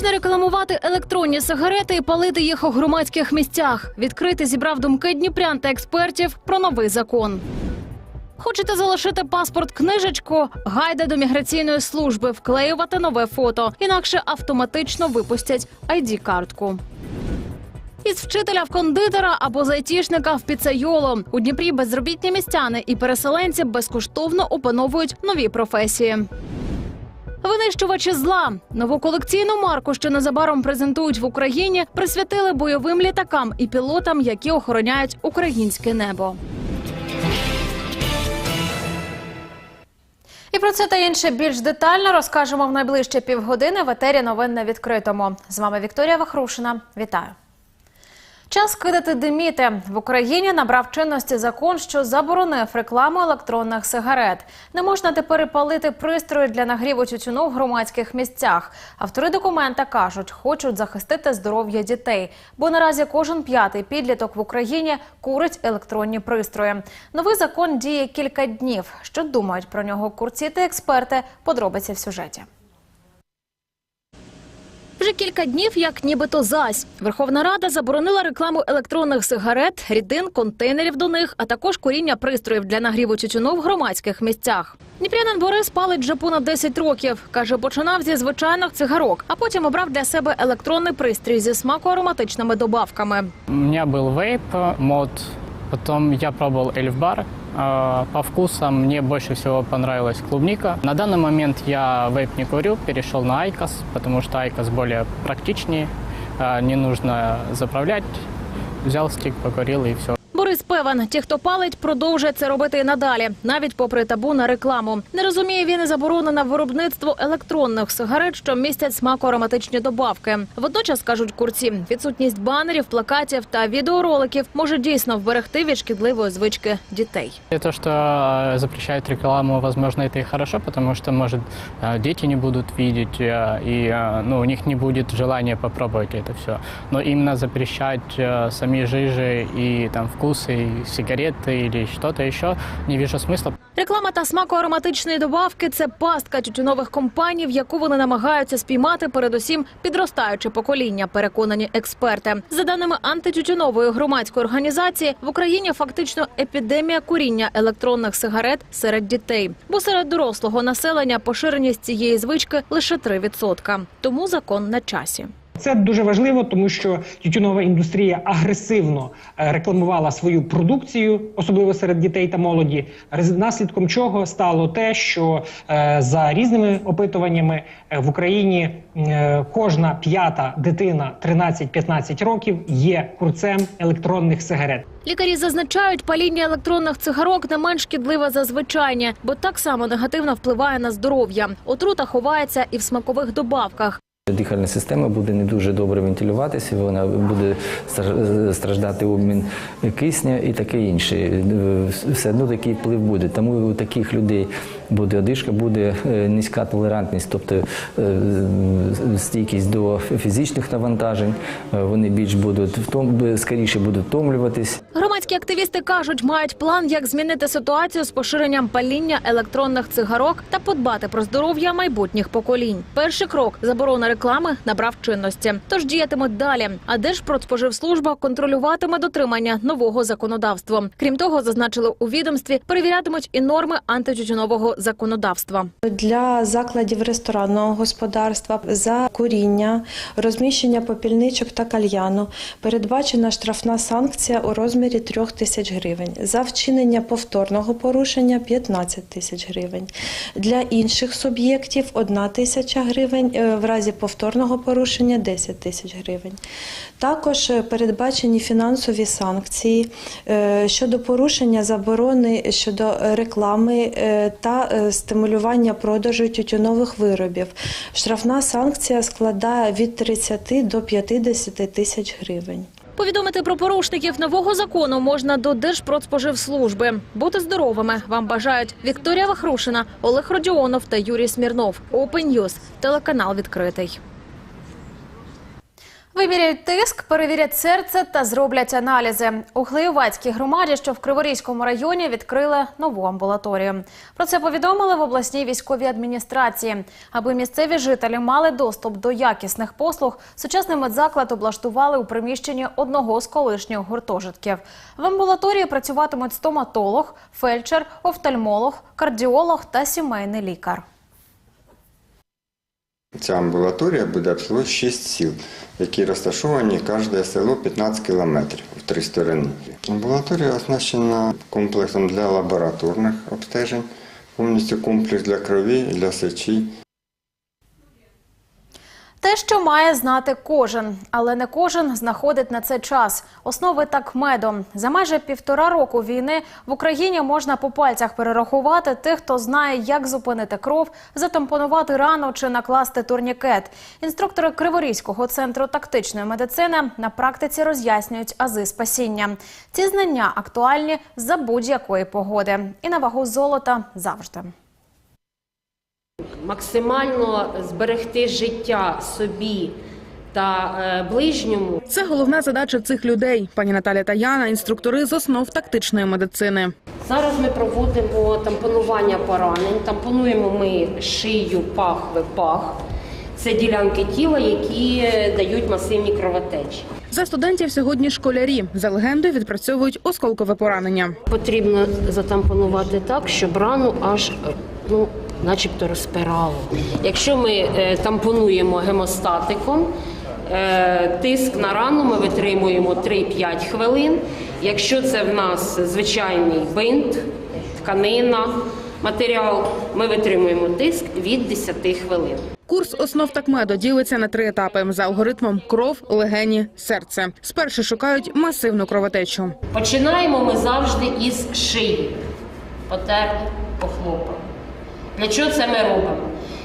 можна рекламувати електронні сигарети і палити їх у громадських місцях. Відкрити зібрав думки дніпрян та експертів про новий закон. Хочете залишити паспорт книжечку? Гайда до міграційної служби, вклеювати нове фото, інакше автоматично випустять id картку Із вчителя в кондитера або з айтішника в піцайоло у Дніпрі безробітні містяни і переселенці безкоштовно опановують нові професії. Винищувачі зла нову колекційну марку, що незабаром презентують в Україні, присвятили бойовим літакам і пілотам, які охороняють українське небо. І про це та інше більш детально розкажемо в найближчі півгодини в етері новин на відкритому. З вами Вікторія Вахрушина. Вітаю. Час кидати диміти в Україні набрав чинності закон, що заборонив рекламу електронних сигарет. Не можна тепер палити пристрої для нагріву тютюну в громадських місцях. Автори документа кажуть, хочуть захистити здоров'я дітей, бо наразі кожен п'ятий підліток в Україні курить електронні пристрої. Новий закон діє кілька днів. Що думають про нього курці та експерти? Подробиці в сюжеті. Вже кілька днів, як нібито зась. Верховна Рада заборонила рекламу електронних сигарет, рідин, контейнерів до них, а також куріння пристроїв для нагріву тютюну в громадських місцях. Дніпрянин Борис палить вже понад 10 років. Каже, починав зі звичайних цигарок, а потім обрав для себе електронний пристрій зі смако-ароматичними добавками. У меня был вейп, мод, потом я пробовал эльфбар. А, По вкусам мне больше всего понравилась клубника. На данный момент я вейп не курю, перешел на Айкос, потому что Айкос более практичнее, а, не нужно заправлять. Взял стик, покурил и все. Борис певен, ті, хто палить, продовжує це робити і надалі, навіть попри табу на рекламу. Не розуміє він і заборону на виробництво електронних сигарет, що містять смако-ароматичні добавки. Водночас кажуть курці, відсутність банерів, плакатів та відеороликів може дійсно вберегти від шкідливої звички дітей. И то, что э, запрещают рекламу, возможно, это и хорошо, потому что, может, э, дети не будут видеть, э, и э, ну, у них не будет желания попробовать это все. Но именно запрещать э, сами жижи и там вкусы, и сигареты или что-то еще, не вижу смысла. Реклама та смако-ароматичні добавки це пастка тютюнових компаній, в яку вони намагаються спіймати передусім підростаюче покоління. Переконані експерти. За даними антитютюнової громадської організації, в Україні фактично епідемія куріння електронних сигарет серед дітей, бо серед дорослого населення поширеність цієї звички лише 3%. Тому закон на часі. Це дуже важливо, тому що тютюнова індустрія агресивно е, рекламувала свою продукцію, особливо серед дітей та молоді. Наслідком чого стало те, що е, за різними опитуваннями е, в Україні кожна п'ята дитина 13-15 років є курцем електронних сигарет. Лікарі зазначають, паління електронних цигарок не менш шкідливе за звичайні, бо так само негативно впливає на здоров'я. Отрута ховається і в смакових добавках. Дихальна система буде не дуже добре вентилюватися, вона буде страждати обмін кисня і таке інше. Все одно такий вплив буде. Тому у таких людей буде одишка, буде е, низька толерантність, тобто е, стійкість до фізичних навантажень. Е, Вони більш будуть скоріше будуть втомлюватись. Громадські активісти кажуть, мають план, як змінити ситуацію з поширенням паління електронних цигарок та подбати про здоров'я майбутніх поколінь. Перший крок заборона реклами набрав чинності. Тож діятимуть далі. А Держпродспоживслужба контролюватиме дотримання нового законодавства. Крім того, зазначили у відомстві, перевірятимуть і норми антитютюнового законодавства. Для закладів ресторанного господарства за куріння, розміщення попільничок та кальяну передбачена штрафна санкція у розмірі 3 тисяч гривень. За вчинення повторного порушення 15 тисяч гривень. Для інших суб'єктів 1 тисяча гривень, е, в разі повторного порушення 10 тисяч гривень. Також е, передбачені фінансові санкції е, щодо порушення заборони щодо реклами та стимулювання продажу тютюнових виробів. Штрафна санкція складає від 30 до 50 тисяч гривень. Повідомити про порушників нового закону можна до Держпродспоживслужби. Бути здоровими вам бажають Вікторія Вахрушина, Олег Родіонов та Юрій Смірнов. Open телеканал відкритий. Виміряють тиск, перевірять серце та зроблять аналізи. У Глеєвацькій громаді, що в Криворізькому районі, відкрили нову амбулаторію. Про це повідомили в обласній військовій адміністрації. Аби місцеві жителі мали доступ до якісних послуг, сучасний медзаклад облаштували у приміщенні одного з колишніх гуртожитків. В амбулаторії працюватимуть стоматолог, фельдшер, офтальмолог, кардіолог та сімейний лікар. Ця амбулаторія буде обслуговувати 6 сіл, які розташовані кожне село 15 кілометрів в три сторони. Амбулаторія оснащена комплексом для лабораторних обстежень, повністю комплекс для крові, для сечі. Те, що має знати кожен, але не кожен знаходить на це час. Основи так медом. За майже півтора року війни в Україні можна по пальцях перерахувати тих, хто знає, як зупинити кров, затампонувати рану чи накласти турнікет. Інструктори Криворізького центру тактичної медицини на практиці роз'яснюють ази спасіння. Ці знання актуальні за будь-якої погоди. І на вагу золота завжди. Максимально зберегти життя собі та е, ближньому. Це головна задача цих людей. Пані Наталя та Яна, інструктори з основ тактичної медицини. Зараз ми проводимо тампонування поранень. Тампонуємо ми шию, пах, випах. Це ділянки тіла, які дають масивні кровотечі. За студентів сьогодні школярі за легендою відпрацьовують осколкове поранення. Потрібно затампонувати так, щоб рану аж ну, начебто розпирало. Якщо ми е, тампонуємо гемостатиком, е, тиск на рану ми витримуємо 3-5 хвилин. Якщо це в нас звичайний бинт, тканина, матеріал, ми витримуємо тиск від 10 хвилин. Курс основ такмедо ділиться на три етапи за алгоритмом кров, легені, серце. Спершу шукають масивну кровотечу. Починаємо ми завжди із шиї. Потерли, похлопали. Для чого це ми робимо?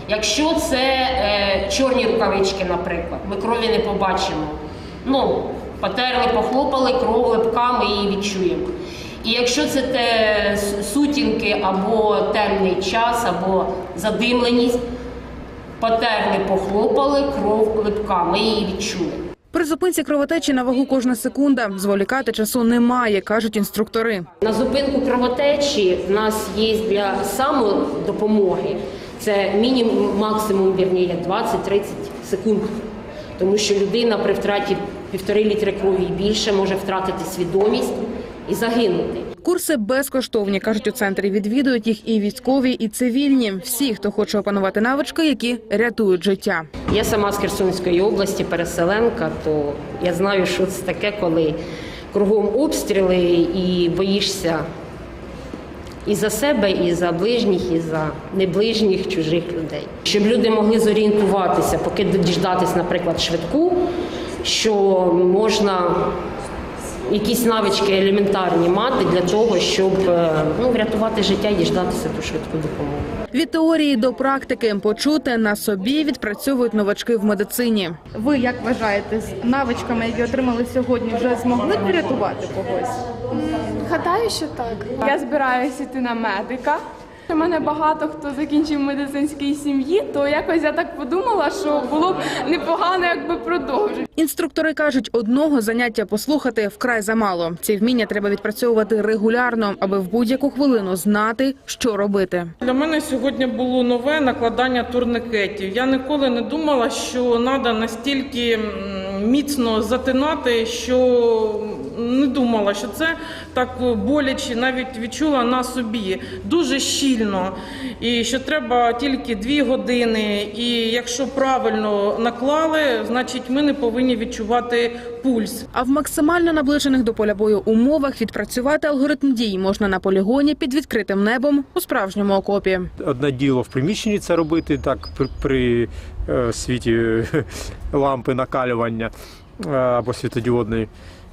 Якщо це е, чорні рукавички, наприклад, ми крові не побачимо. Ну, потерли, похлопали, кров липками її відчуємо. І якщо це те сутінки або темний час, або задимленість, потерли, похлопали, кров липка, ми її відчуємо. При зупинці кровотечі на вагу кожна секунда. Зволікати часу немає, кажуть інструктори. На зупинку кровотечі в нас є для самодопомоги. Це мінімум, максимум вірніше 20-30 секунд. Тому що людина при втраті півтори літри крові і більше може втратити свідомість і загинути. Курси безкоштовні, кажуть у центрі. Відвідують їх і військові, і цивільні. Всі, хто хоче опанувати навички, які рятують життя. Я сама з Херсонської області, переселенка, то я знаю, що це таке, коли кругом обстріли і боїшся і за себе, і за ближніх, і за неближніх чужих людей. Щоб люди могли зорієнтуватися, поки діждатись, наприклад, швидку, що можна якісь навички елементарні мати для того, щоб е, ну, врятувати життя і діждатися ту швидку допомогу. Від теорії до практики почути на собі відпрацьовують новачки в медицині. Ви як вважаєте, з навичками, які отримали сьогодні, вже змогли б врятувати когось? Гадаю, що так. Я збираюся йти на медика. У мене багато хто закінчив медицинській сім'ї, то якось я так подумала, що було б непогано, якби продовжити. Інструктори кажуть, одного заняття послухати вкрай замало. Ці вміння треба відпрацьовувати регулярно, аби в будь-яку хвилину знати, що робити. Для мене сьогодні було нове накладання турникетів. Я ніколи не думала, що треба настільки міцно затинати, що не думала, що це так боляче, навіть відчула на собі дуже щільно. І що треба тільки дві години. І якщо правильно наклали, значить ми не повинні відчувати пульс. А в максимально наближених до поля бою умовах відпрацювати алгоритм дій можна на полігоні під відкритим небом у справжньому окопі. Одне діло в приміщенні це робити так при, при е, світі е, лампи накалювання е, або світодіодної.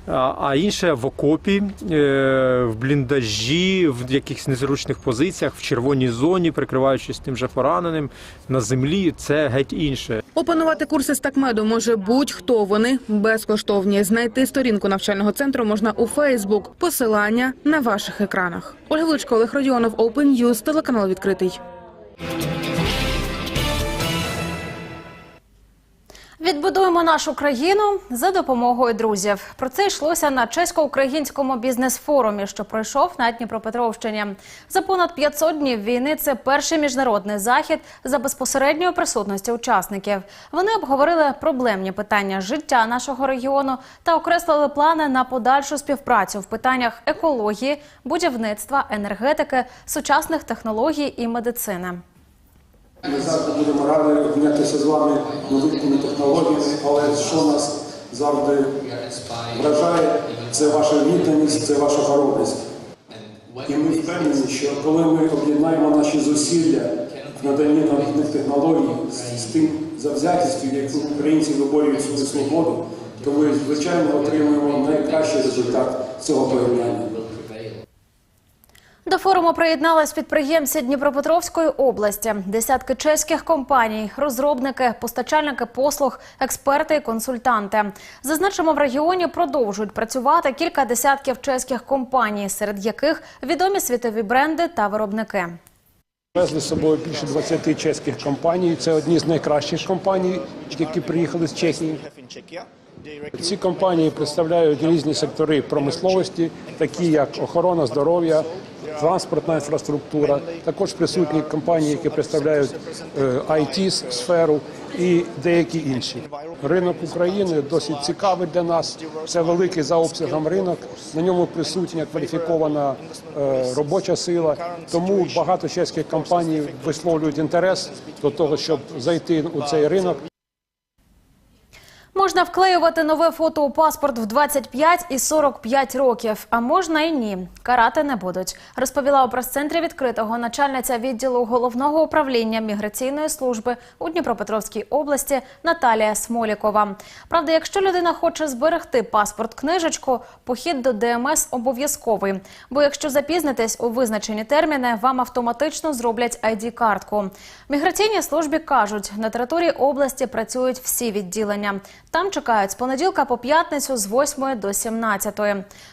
А, інше в окопі, е, в бліндажі, в якихось незручних позиціях, в червоній зоні, прикриваючись тим же пораненим на землі, це геть інше. Опанувати курси з такмеду може будь-хто. Вони безкоштовні. Знайти сторінку навчального центру можна у Фейсбук. Посилання на ваших екранах. Ольга Величко, Олег Родіонов, Open News, телеканал відкритий. Відбудуємо нашу країну за допомогою друзів. Про це йшлося на чесько-українському бізнес-форумі, що пройшов на Дніпропетровщині. За понад 500 днів війни це перший міжнародний захід за безпосередньої присутності учасників. Вони обговорили проблемні питання життя нашого регіону та окреслили плани на подальшу співпрацю в питаннях екології, будівництва, енергетики, сучасних технологій і медицини. Ми завжди будемо раді обмінятися з вами новітніми технологіями, але що нас завжди вражає, це ваша відданість, це ваша хоробрість. І ми впевнені, що коли ми об'єднаємо наші зусилля в наданні новітних технологій з тим завзятістю, яку українці виборюють свою свободу, то ми, звичайно, отримуємо найкращий результат цього поєднання. До форуму приєднались підприємці Дніпропетровської області, десятки чеських компаній, розробники, постачальники послуг, експерти і консультанти. Зазначимо, в регіоні продовжують працювати кілька десятків чеських компаній, серед яких відомі світові бренди та виробники. Везли з собою більше 20 чеських компаній. Це одні з найкращих компаній, які приїхали з Чехії. Ці компанії представляють різні сектори промисловості, такі як охорона здоров'я, транспортна інфраструктура. Також присутні компанії, які представляють it сферу і деякі інші. Ринок України досить цікавий для нас. Це великий за обсягом ринок. На ньому присутня кваліфікована е, робоча сила. Тому багато чеських компаній висловлюють інтерес до того, щоб зайти у цей ринок. Можна вклеювати нове фото у паспорт в 25 і 45 років, а можна і ні. Карати не будуть, розповіла у прес-центрі відкритого начальниця відділу головного управління міграційної служби у Дніпропетровській області Наталія Смолікова. Правда, якщо людина хоче зберегти паспорт книжечку, похід до ДМС обов'язковий. Бо якщо запізнитесь у визначені терміни, вам автоматично зроблять ID-картку. В міграційній службі кажуть, на території області працюють всі відділення. Там чекають з понеділка по п'ятницю з 8 до 17.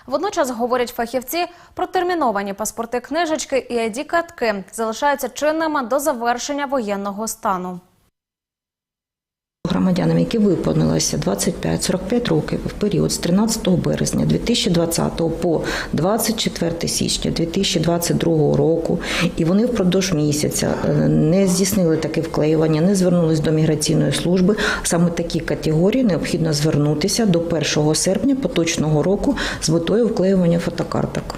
Водночас, говорять фахівці, протерміновані паспорти книжечки і ID-картки залишаються чинними до завершення воєнного стану. Громадянам, які виповнилося 25-45 років в період з 13 березня 2020 по 24 січня 2022 року, і вони впродовж місяця е, не здійснили таке вклеювання, не звернулись до міграційної служби. Саме такі категорії необхідно звернутися до 1 серпня поточного року з метою вклеювання фотокарток.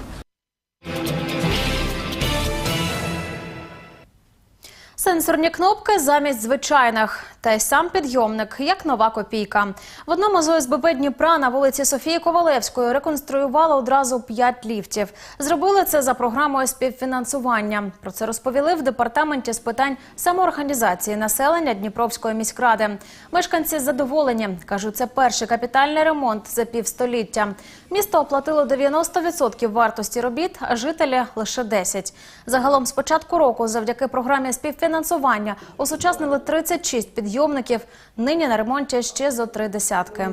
Сенсорні кнопки замість звичайних. Та й сам підйомник, як нова копійка. В одному з ОСББ Дніпра на вулиці Софії Ковалевської реконструювали одразу п'ять ліфтів. Зробили це за програмою співфінансування. Про це розповіли в департаменті з питань самоорганізації населення Дніпровської міськради. Мешканці задоволені. кажуть, це перший капітальний ремонт за півстоліття. Місто оплатило 90% вартості робіт, а жителі лише 10%. Загалом з початку року, завдяки програмі співфінансування, осучаснили 36 підйомників. Нині на ремонті ще зо три десятки.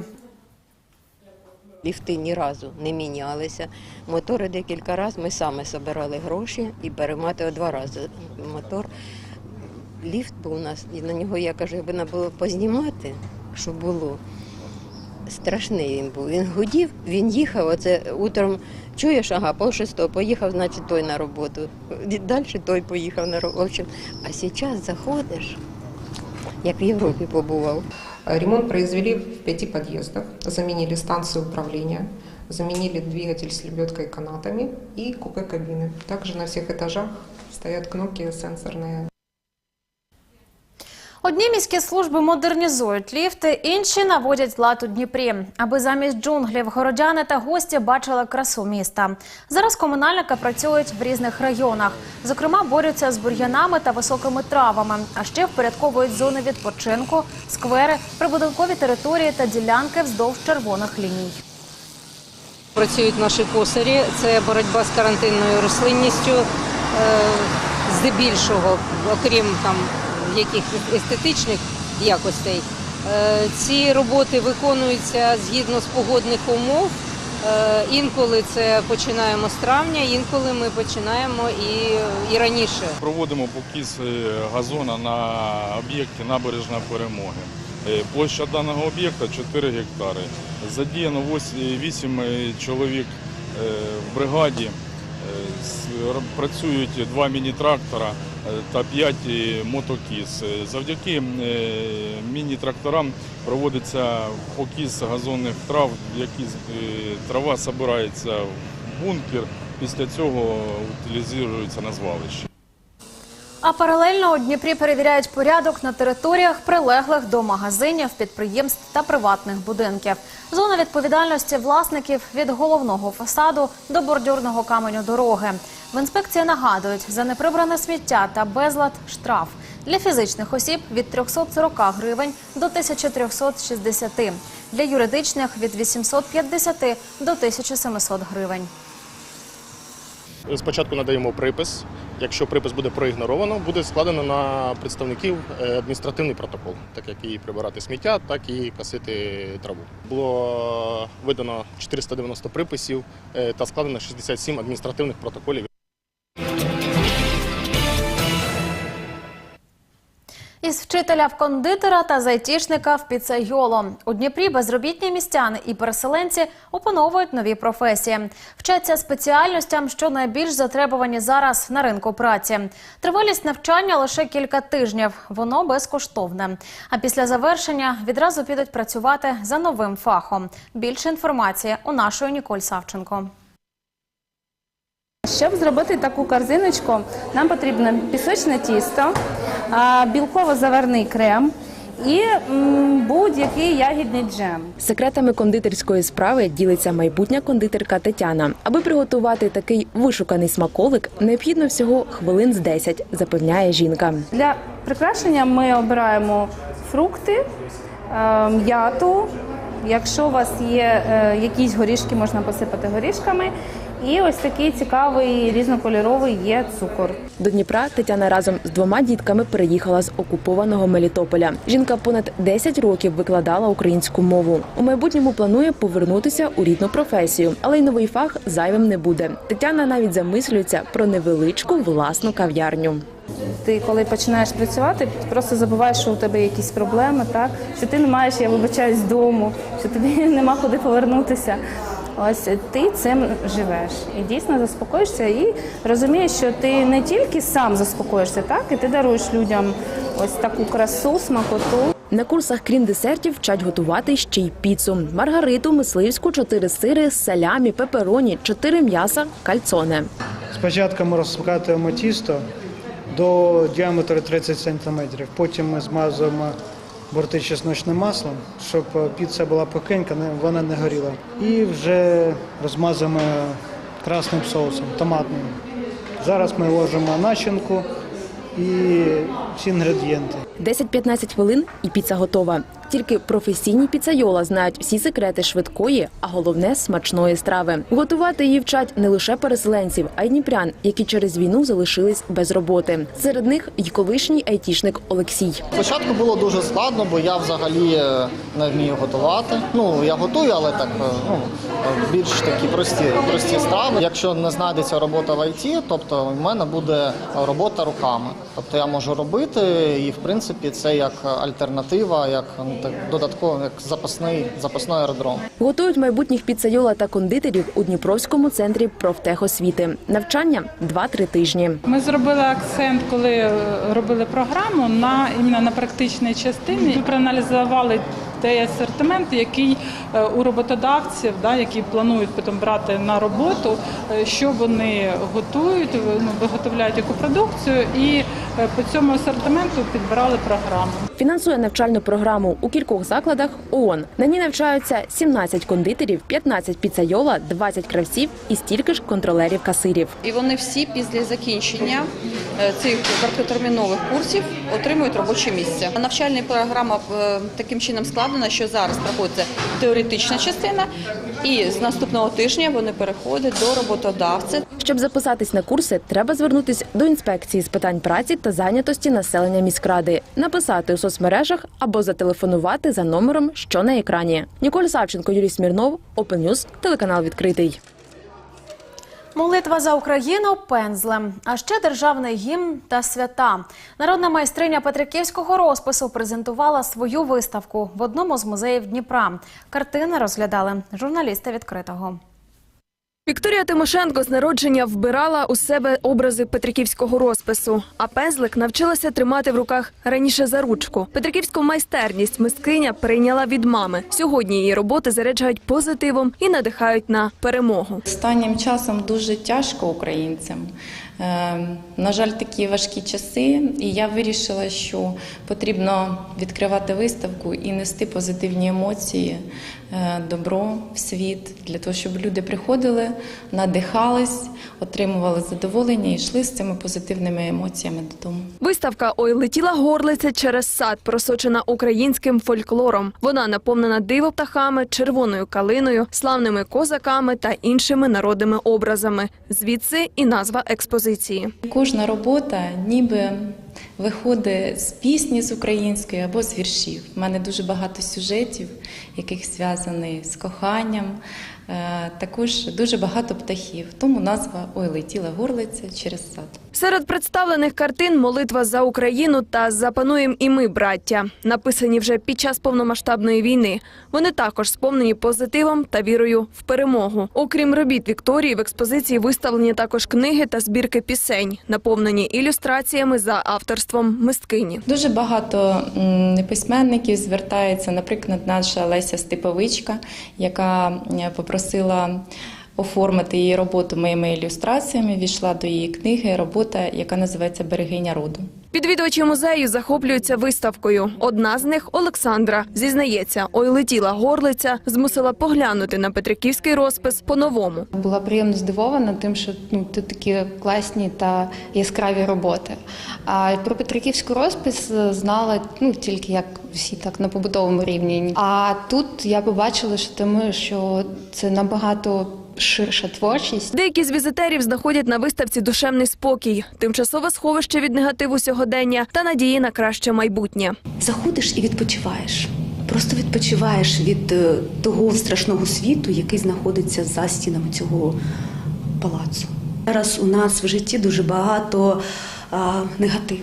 Ліфти ні разу не мінялися. Мотори декілька разів ми саме збирали гроші і перемати два рази. Мотор. Ліфт був у нас, і на нього я кажу, якби треба було познімати, що було. Страшний він був. Він гудів, він їхав, оце утром чуєш, ага, пол шестого поїхав, значить той на роботу. Далі той поїхав на роботу. В общем, а зараз заходиш, як в Європі побував. Ремонт произвели в пяти подъездах, заменили станцию управления, заменили двигатель с лебедкой и канатами и купе кабины. Также на всех этажах стоят кнопки сенсорные. Одні міські служби модернізують ліфти, інші наводять лад у Дніпрі, аби замість джунглів городяни та гості бачили красу міста. Зараз комунальники працюють в різних районах. Зокрема, борються з бур'янами та високими травами, а ще впорядковують зони відпочинку, сквери, прибудинкові території та ділянки вздовж червоних ліній. Працюють наші косарі, це боротьба з карантинною рослинністю, е, здебільшого, окрім там якихось естетичних якостей. Е, Ці роботи виконуються згідно з погодних умов. Е, Інколи це починаємо з травня, інколи ми починаємо і, і раніше. Проводимо покіс е, газона на об'єкті набережна перемоги. Площа даного об'єкта 4 гектари. Задіяно 8 чоловік в бригаді. Працюють два міні-трактора та 5 мотокіз. Е, Завдяки е, міні-тракторам проводиться покіс газонних трав, які е, трава збирається в бункер, після цього утилізується на звалище. А паралельно у Дніпрі перевіряють порядок на територіях, прилеглих до магазинів, підприємств та приватних будинків. Зона відповідальності власників від головного фасаду до бордюрного каменю дороги. В інспекції нагадують за неприбране сміття та безлад штраф для фізичних осіб від 340 гривень до 1360, для юридичних від 850 до 1700 гривень. Спочатку надаємо припис. Якщо припис буде проігноровано, буде складено на представників е, адміністративний протокол, так як і прибирати сміття, так і косити траву. Було видано 490 приписів е, та складено 67 адміністративних протоколів. Із вчителя в кондитера та зайтішника в піцейоло. У Дніпрі безробітні містяни і переселенці опановують нові професії. Вчаться спеціальностям, що найбільш затребувані зараз на ринку праці. Тривалість навчання лише кілька тижнів. Воно безкоштовне. А після завершення відразу підуть працювати за новим фахом. Більше інформації у нашої Ніколь Савченко. Щоб зробити таку корзиночку, нам потрібно пісочне тісто, білково-заварний крем і будь-який ягідний джем. Секретами кондитерської справи ділиться майбутня кондитерка Тетяна. Аби приготувати такий вишуканий смаколик, необхідно всього хвилин з 10, запевняє жінка. Для прикрашення ми обираємо фрукти, е, м'яту. Якщо у вас є е, якісь горішки, можна посипати горішками. І ось такий цікавий різнокольоровий є цукор. До Дніпра Тетяна разом з двома дітками переїхала з окупованого Мелітополя. Жінка понад 10 років викладала українську мову. У майбутньому планує повернутися у рідну професію, але й новий фах зайвим не буде. Тетяна навіть замислюється про невеличку власну кав'ярню. Ти коли починаєш працювати, просто забуваєш, що у тебе якісь проблеми, так що ти не маєш, я вибачаюсь, дому, що тобі нема куди повернутися. Ось ти цим живеш і дійсно заспокоїшся і розумієш, що ти не тільки сам заспокоїшся, так і ти даруєш людям ось таку красу, смакоту. На курсах, крім десертів, вчать готувати ще й піцу. Маргариту, мисливську, чотири сири, салямі, пепероні, чотири м'яса, кальцоне. Спочатку ми розкатуємо тісто до діаметру 30 см. Потім ми змазуємо борти чесночним маслом, щоб піца була пухенька, не- вона не горіла. І вже розмазуємо красним соусом, томатним. Зараз ми ложимо начинку і всі інгредієнти. 10-15 хвилин і піца готова. Тільки професійні піцайола знають всі секрети швидкої, а головне смачної страви. Готувати її вчать не лише переселенців, а й дніпрян, які через війну залишились без роботи. Серед них й колишній айтішник Олексій. Спочатку було дуже складно, бо я взагалі е, не вмію готувати. Ну я готую, але так е, ну е, більш такі прості, прості страви. Якщо не знайдеться робота в ІТ, тобто в мене буде робота руками. Тобто я можу робити, і в принципі це як альтернатива, як ну, так додатково, як запасний запасний аеродром. Готують майбутніх піцайола та кондитерів у Дніпровському центрі профтехосвіти. Навчання 2-3 тижні. Ми зробили акцент, коли е, робили програму на іменно на практичній частині. Ми проаналізували той асортимент, який е, у роботодавців, да, які планують потім брати на роботу, е, що вони готують, ну, виготовляють яку продукцію, і по цьому асортименту підбирали програму. Фінансує навчальну програму у кількох закладах ООН. На ній навчаються 17 кондитерів, 15 піцайола, 20 кравців і стільки ж контролерів-касирів. І вони всі після закінчення е, цих короткотермінових курсів отримують робоче місце. Навчальна програма е, таким чином складена, що зараз проходиться теоретична частина, і з наступного тижня вони переходять до роботодавця. Щоб записатись на курси, треба звернутись до інспекції з питань праці та зайнятості населення міськради, написати у соцмережах або зателефонувати за номером, що на екрані. Ніколь Савченко, Юрій Смірнов, Open News, телеканал відкритий. Молитва за Україну пензлем, а ще державний гімн та свята. Народна майстриня Петриківського розпису презентувала свою виставку в одному з музеїв Дніпра. Картини розглядали журналісти відкритого. Вікторія Тимошенко з народження вбирала у себе образи петриківського розпису, а пензлик навчилася тримати в руках раніше за ручку. Петриківську майстерність мисткиня прийняла від мами. Сьогодні її роботи заряджають позитивом і надихають на перемогу. Останнім часом дуже тяжко українцям. Е, На жаль, такі важкі часи, і я вирішила, що потрібно відкривати виставку і нести позитивні емоції, е, добро в світ для того, щоб люди приходили, надихались, отримували задоволення і йшли з цими позитивними емоціями додому. Виставка Ой летіла горлиця через сад, просочена українським фольклором. Вона наповнена дивоптахами, червоною калиною, славними козаками та іншими народними образами. Звідси і назва експозиції. Кожна робота ніби виходить з пісні з української або з віршів. У мене дуже багато сюжетів, яких зв'язані з коханням. Е, Також дуже багато птахів. Тому назва Ой летіла горлиця через сад. Серед представлених картин Молитва за Україну та Запануєм і ми, браття, написані вже під час повномасштабної війни. Вони також сповнені позитивом та вірою в перемогу. Окрім робіт Вікторії, в експозиції виставлені також книги та збірки пісень, наповнені ілюстраціями за авторством мисткині. Дуже багато письменників звертається, наприклад, наша Леся Степовичка, яка попросила оформити її роботу моїми ілюстраціями. Війшла до її книги робота, яка називається Берегиня роду. Відвідувачі музею захоплюються виставкою. Одна з них Олександра зізнається, ой летіла горлиця, змусила поглянути на петриківський розпис по-новому. Була приємно здивована тим, що ну тут такі класні та яскраві роботи. А про Петриківський розпис е, знала ну тільки як всі так на побутовому рівні. А тут я побачила, що тому, що це набагато ширша творчість. Деякі з візитерів знаходять на виставці душевний спокій, тимчасове сховище від негативу сьогодення та надії на краще майбутнє. Заходиш і відпочиваєш. Просто відпочиваєш від е, того страшного світу, який знаходиться за стінами цього палацу. Зараз у нас в житті дуже багато а, негативу.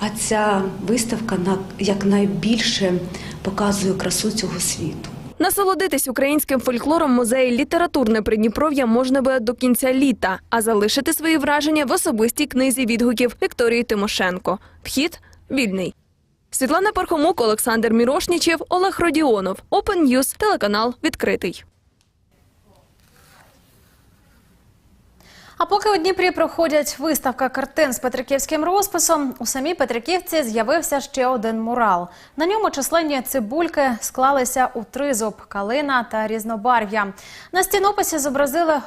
А ця виставка на як найбільше показує красу цього світу. Насолодитись українським фольклором музеї літературне Придніпров'я можна буде до кінця літа, а залишити свої враження в особистій книзі відгуків Вікторії Тимошенко. Вхід вільний. Світлана Пархомук, Олександр Мірошнічев, Олег Родіонов. Open News, телеканал відкритий. А поки у Дніпрі проходять виставка картин з петриківським розписом, у самій Петриківці з'явився ще один мурал. На ньому численні цибульки склалися у тризуб, калина та різнобарв'я. На стінописі зобразили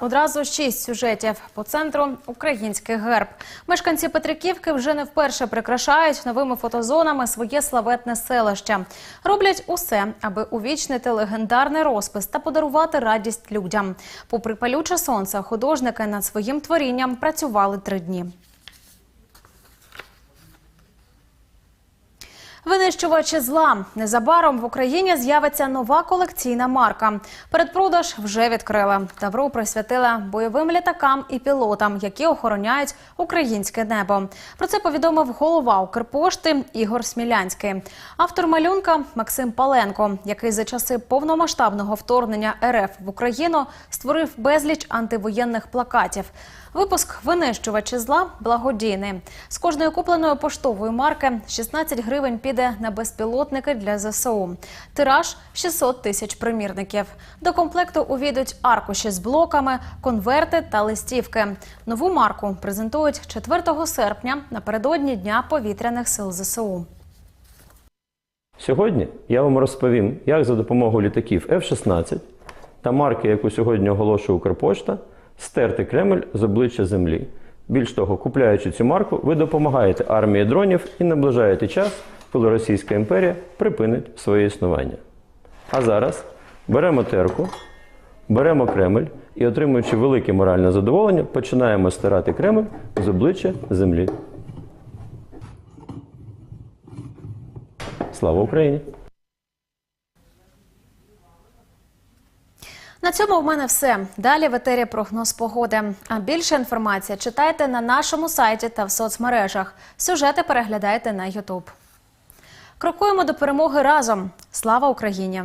одразу шість сюжетів. По центру український герб. Мешканці Петриківки вже не вперше прикрашають новими фотозонами своє славетне селище. Роблять усе, аби увічнити легендарний розпис та подарувати радість людям. Попри палюче сонце, художники над своїм творінням працювали три дні. Винищувачі зла. Незабаром в Україні з'явиться нова колекційна марка. Передпродаж вже відкрили. Тавру присвятила бойовим літакам і пілотам, які охороняють українське небо. Про це повідомив голова Укрпошти Ігор Смілянський. Автор малюнка Максим Паленко, який за часи повномасштабного вторгнення РФ в Україну створив безліч антивоєнних плакатів. Випуск винищувачі зла благодійний. З кожної купленої поштової марки 16 гривень піде на безпілотники для ЗСУ. Тираж 600 тисяч примірників. До комплекту увійдуть аркуші з блоками, конверти та листівки. Нову марку презентують 4 серпня напередодні Дня повітряних сил ЗСУ. Сьогодні я вам розповім, як за допомогою літаків F-16 та марки, яку сьогодні оголошує Укрпошта, стерти Кремль з обличчя землі. Більш того, купляючи цю марку, ви допомагаєте армії дронів і наближаєте час, коли Російська імперія припинить своє існування. А зараз беремо терку, беремо Кремль і, отримуючи велике моральне задоволення, починаємо стирати Кремль з обличчя землі. Слава Україні! На цьому в мене все. Далі в етері прогноз погоди. А більше інформації читайте на нашому сайті та в соцмережах. Сюжети переглядайте на Ютуб. Крокуємо до перемоги разом. Слава Україні!